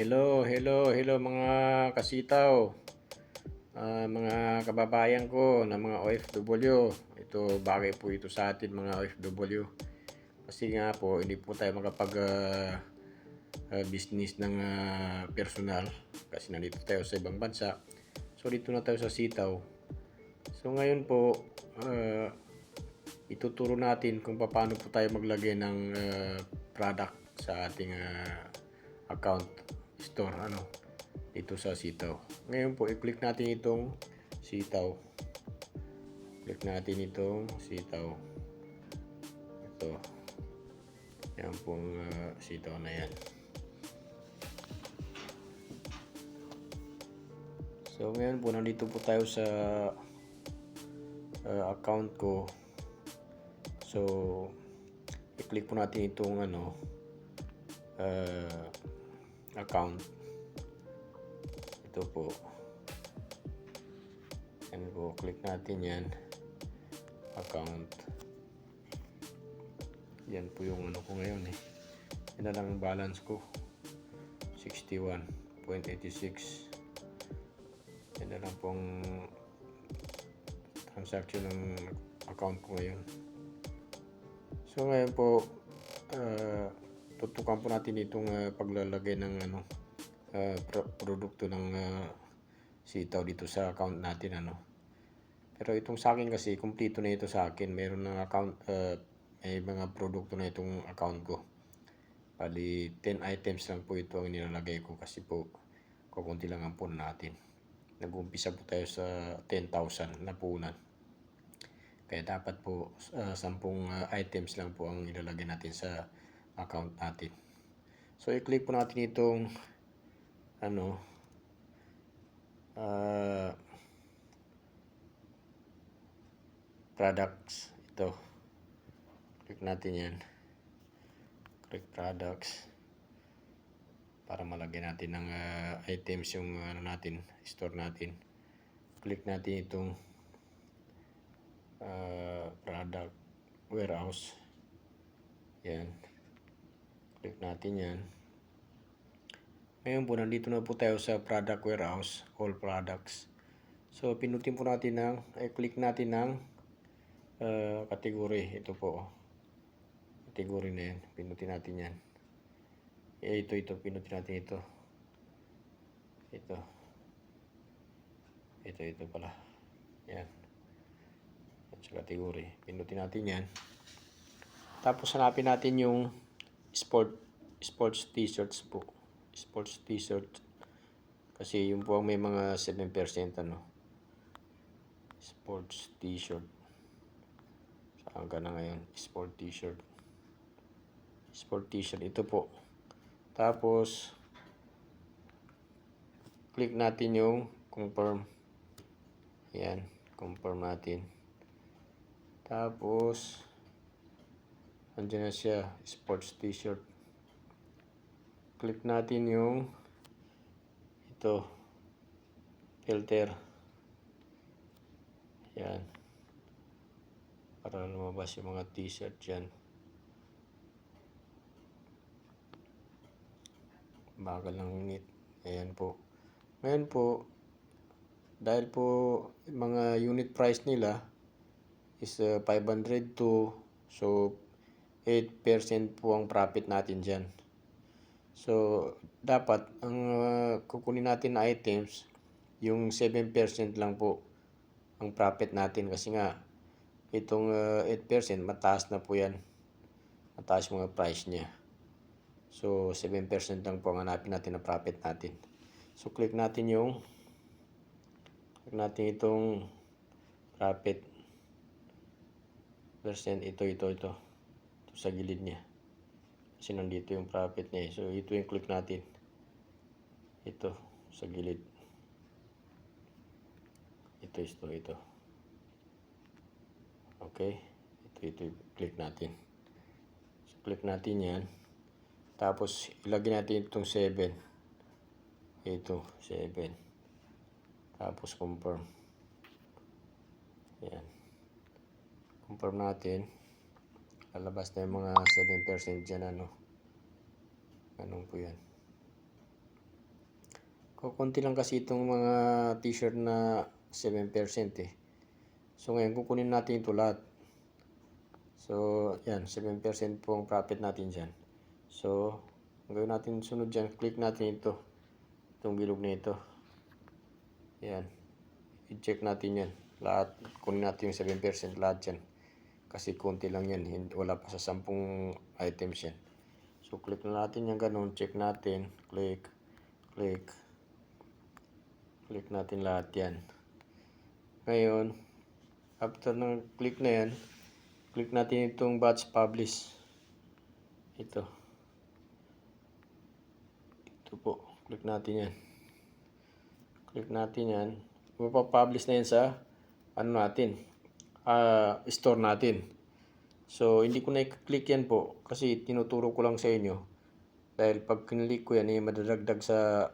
Hello, hello, hello mga kasitaw. Ah, mga kababayan ko na mga OFW. Ito bagay po ito sa atin mga OFW. Kasi nga po hindi po tayo makapag ah, ah, business ng ah, personal kasi nandito tayo sa ibang bansa. So dito na tayo sa sitaw. So ngayon po ah, ituturo natin kung paano po tayo maglagay ng ah, product sa ating ah, account store ano dito sa sitaw. Ngayon po i-click natin itong sitaw. Click natin itong sitaw. Ito. Yan pong ah, sitaw na yan. So ngayon po nandito po tayo sa ah, account ko. So i-click po natin itong ano ah, account. Ito po. Yan po, click natin yan. Account. Yan po yung ano ko ngayon eh. Yan na lang ang balance ko. 61.86. Yan na lang pong transaction ng account ko ngayon. So ngayon po, ah, tutukan po natin itong ah, paglalagay ng ano pro- produkto ng ah, sitaw dito sa account natin ano. Pero itong sa akin kasi kumpleto na ito sa akin. Meron ng account ah, may mga produkto na itong account ko. Bali 10 items lang po ito ang nilalagay ko kasi po kukunti lang ang puno natin. Nag-umpisa po tayo sa 10,000 na punan. Kaya dapat po uh, 10 ah, items lang po ang ilalagay natin sa account natin. So i-click po natin itong ano ah, products ito. Click natin yan. Click products para malagyan natin ng ah, items yung ano natin, store natin. Click natin itong ah, product warehouse. Yan. Click natin yan. Ngayon po, nandito na po tayo sa product warehouse, all products. So, pinutin po natin ng, ay click natin ng uh, category. Ito po. Category na yan. Pinutin natin yan. Eh, ito, ito. Pinutin natin ito. Ito. Ito, ito pala. Yan sa category. Pinutin natin yan. Tapos hanapin natin yung sport sports t-shirts po. Sports t-shirt. Kasi yung po ang may mga 7% ano. Sports t-shirt. Saan ka na ngayon? Sport t-shirt. Sport t-shirt. Ito po. Tapos, click natin yung confirm. Yan. Confirm natin. Tapos, andyan na siya. Sports t-shirt. Click natin yung ito. Filter. Yan. Para lumabas yung mga t-shirt dyan. Bagal ng unit. Ayan po. Ngayon po, dahil po mga unit price nila is uh, 502 so 8% po ang profit natin dyan. So, dapat ang uh, kukunin natin na items, yung 7% lang po ang profit natin kasi nga itong uh, 8% mataas na po yan. Mataas mga price niya. So, 7% lang po ang hanapin natin na profit natin. So, click natin yung click natin itong profit percent ito, ito, ito. Ito sa gilid niya. Kasi nandito yung profit niya. eh. So, ito yung click natin. Ito, sa gilid. Ito, ito, ito. Okay. Ito, ito yung click natin. So, click natin yan. Tapos, ilagay natin itong 7. Ito, 7. Tapos, confirm. Yan. Confirm natin lalabas na yung mga 7% dyan ano ganun po yan Kukunti lang kasi itong mga t-shirt na 7% eh. So ngayon kukunin natin ito lahat. So yan, 7% po ang profit natin dyan. So, ang gawin natin sunod dyan, click natin ito. Itong bilog na ito. Yan. I-check natin yan. Lahat, kunin natin yung 7% lahat yan. Kasi konti lang yan. Wala pa sa 10 items yan. So, click na natin yung ganun. Check natin. Click. Click. Click natin lahat yan. Ngayon, after ng click na yan, click natin itong batch publish. Ito. Ito po. Click natin yan. Click natin yan. Mapapublish na yan sa ano natin. Ah store natin. So, hindi ko na i-click yan po kasi tinuturo ko lang sa inyo. Dahil pag kinlik ko yan, eh, madadagdag sa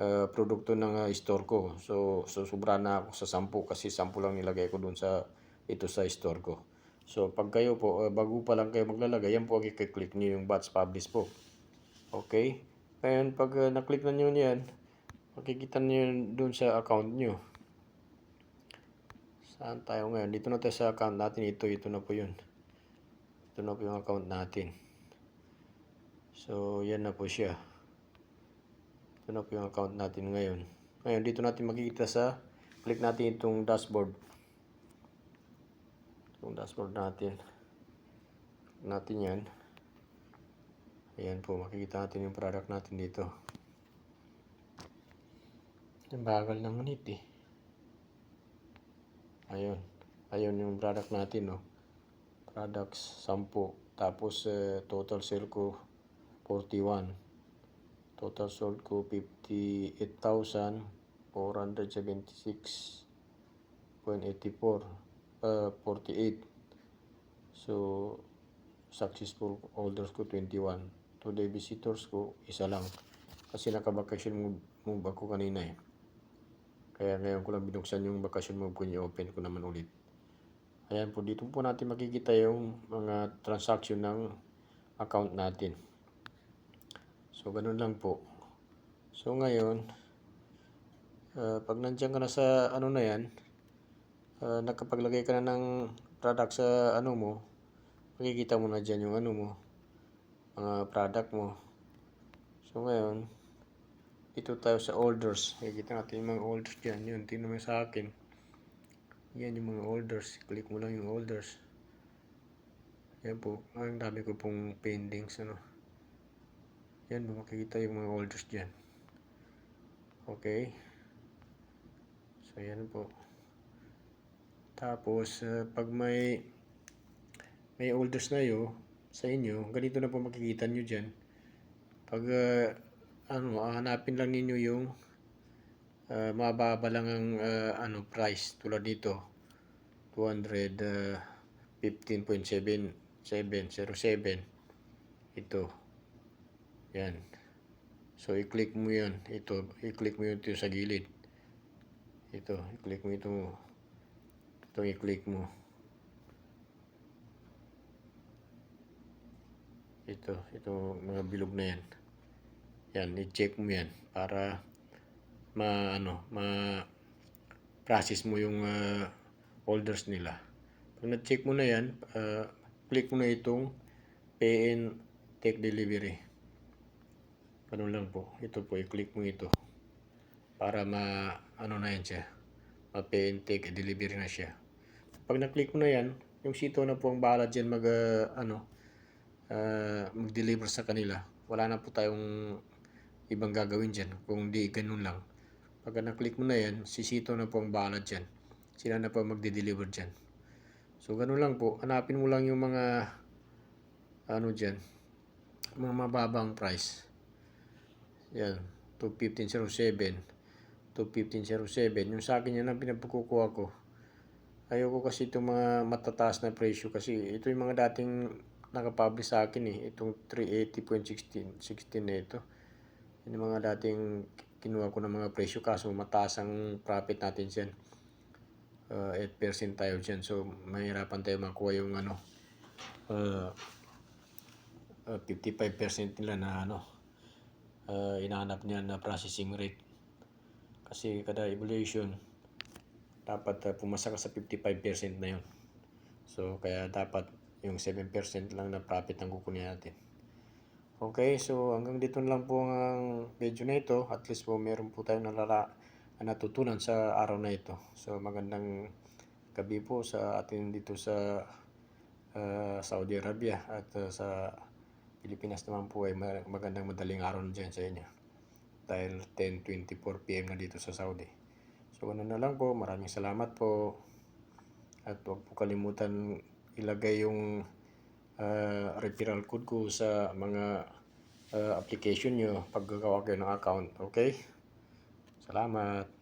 ah, produkto ng ah, store ko. So, so sobra na ako sa 10 kasi 10 lang nilagay ko dun sa ito sa store ko. So, pag kayo po, ah, bago pa lang kayo maglalagay, yan po ang i-click niyo yung batch publish po. Okay? Ngayon, pag uh, na-click na nyo yan, makikita yun dun sa account nyo. Saan tayo ngayon? Dito na tayo sa account natin. Ito, ito na po yun. Ito na po yung account natin. So, yan na po siya. Ito na po yung account natin ngayon. Ngayon, dito natin makikita sa, click natin itong dashboard. Itong dashboard natin. Natin yan. Ayan po, makikita natin yung product natin dito. Ang bagal ng manit eh. Ayun. Ayun yung product natin, no. Products, 10. Tapos, eh, total sale ko, 41. Total sold ko, 58,476.84. Uh, 48. So, successful orders ko 21. Today visitors ko, isa lang. Kasi naka-vacation move, move ako kanina eh. Kaya ngayon ko lang binuksan yung vacation move ko i-open ko naman ulit. Ayan po, dito po natin makikita yung mga transaction ng account natin. So, ganun lang po. So, ngayon, uh, pag nandiyan ka na sa ano na yan, uh, nakapaglagay ka na ng product sa ano mo, makikita mo na dyan yung ano mo, mga product mo. So, ngayon, dito tayo sa orders. Makikita natin yung mga orders dyan. Yun, tingnan mo sa akin. Yan yung mga orders. Click mo lang yung orders. Yan po. Ang dami ko pong pendings. Ano. Yan makikita yung mga orders dyan. Okay. So, yan po. Tapos, uh, pag may may orders na yo sa inyo, ganito na po makikita nyo dyan. Pag uh, ano, hanapin lang ninyo yung uh, mababa lang ang uh, ano price tulad dito 215.7707 ito. Yan. So i-click mo yan ito i-click mo yun ito sa gilid. Ito i-click mo ito. Ito i-click mo. Ito ito mga bilog na yan yan, i-check mo yan para ma ano, ma process mo yung uh, orders nila. Pag na-check mo na yan, uh, click mo na itong pay and delivery. Ganun lang po. Ito po, i-click mo ito para ma ano na yan siya. Ma pay and delivery na siya. Pag na-click mo na yan, yung sito na po ang bahala dyan mag uh, ano uh, mag-deliver sa kanila. Wala na po tayong ibang gagawin dyan kung di ganun lang. Pag na-click mo na yan, sisito na po ang bahala dyan. Sila na po magde-deliver dyan. So, ganun lang po. Hanapin mo lang yung mga ano dyan, mga mababang price. Yan, 215.07. 215.07. Yung sa akin yan ang pinapagkukuha ko. Ayoko kasi itong mga matataas na presyo kasi ito yung mga dating nakapublish sa akin eh. Itong 380.16 16 na ito. Yun yung mga dating kinuha ko ng mga presyo kaso mataas ang profit natin dyan. Uh, 8% tayo dyan. So, mahirapan tayo makuha yung ano, uh, uh, 55% nila na ano, uh, inahanap niya na processing rate. Kasi kada evaluation, dapat uh, pumasa ka sa 55% na yun. So, kaya dapat yung 7% lang na profit ang kukunin natin. Okay, so hanggang dito na lang po ang video na ito. At least po meron po tayong nalala, natutunan sa araw na ito. So, magandang gabi po sa atin dito sa uh, Saudi Arabia at uh, sa Pilipinas naman po ay ma- magandang madaling araw na dyan sa inyo. Dahil 10.24 p.m. na dito sa Saudi. So, ano na lang po. Maraming salamat po. At huwag po kalimutan ilagay yung uh, referral code ko sa mga uh, application nyo pag gagawa kayo ng account. Okay? Salamat.